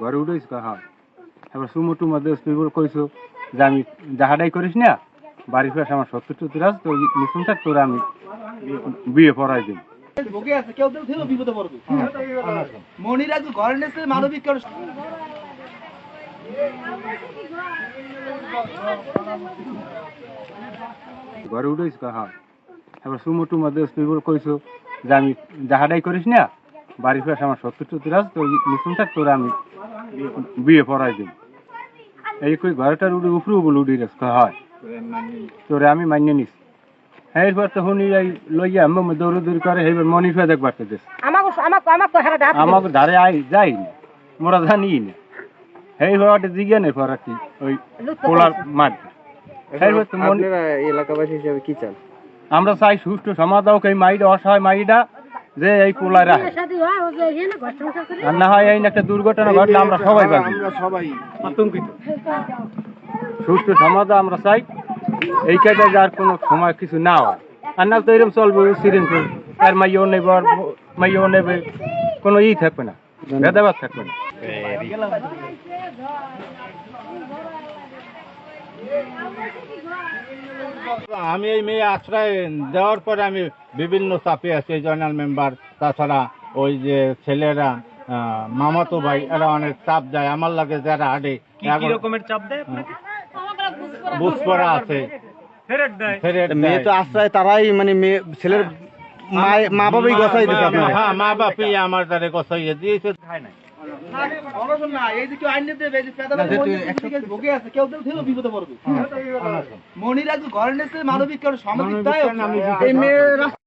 ঘরে উঠেছ হ্যাঁ। এবার সুমো টুমা দেশ তুই কইছো যে আমি যাহাটাই করিস না বাড়ির পাশে আমার সত্তর সত্তর আছে তো নিশুন থাক তোরা আমি বিয়ে পড়াই দিই ভোগে আছে কেউ কেউ থেকেও বিপদে পড়বে। মনিরা ঘরে নেছে মানবিক কারণ। ঘরে উঠেছ হ্যাঁ। এবার সুমো টুমা দেশ তুই কইছো যে আমি যাহাটাই করিস না বাড়ির পাশে আমার সত্তর সত্তর আছে তো নিশুন থাক তোরা আমি বিয়ে পড়াই দিই এই কই ঘরটার উঠে উপরে বলে উঠে গেছে হয়? তোরে আমি মানিয়ে নিস। এইবার তো শুনি এই লইয়া আমি দৌড়ি দৌড়ি করে এইবার মনিফা দেখবার তো দেশ আমাকে ধারে আই যাই না। মোরা জানি না। এই হওয়াটা জিগে নেই পর কি? ওই পোলার মাঠ। মনি এলাকাবাসী হিসেবে কি চান? আমরা চাই সুষ্ঠু সমাধান এই মাইটা অসহায় মাইটা যে এই হয় করে আর না হয় এই একটা দুর্ঘটনা ঘটলে আমরা সবাই পাবি আতঙ্কিত। সুষ্ঠু সমাধান আমরা চাই। এই কাজে যার কোনো সময় কিছু না হয়। আর না তো এরকম চলবে সিরিন আর মাইও নেবে আর মাইও নেবে কোনো ই থাকবে না ভেদাভাব থাকবে না। আমি এই মেয়ে আশ্রয় দেওয়ার পরে আমি বিভিন্ন চাপে আছি জয়নাল মেম্বার তাছাড়া ওই যে ছেলেরা মামাতো ভাই এরা অনেক চাপ দেয় আমার লাগে যারা আডে রকমের চাপ দেয় বুঝ পড়া আছে। মেয়ে তো দেয়। আশ্রয় তারাই মানে মেয়ে ছেলের মা- মা বাবাই দিতে হ্যাঁ মা বাপই আমার দ্বারে গছাইয়ে দিয়েছে। ভোগে আছে কেউ কেউ থেকেও বিপদে পড়বে। মনিরা যে ঘরে নেছে মানবিক সামাজিক মেয়ে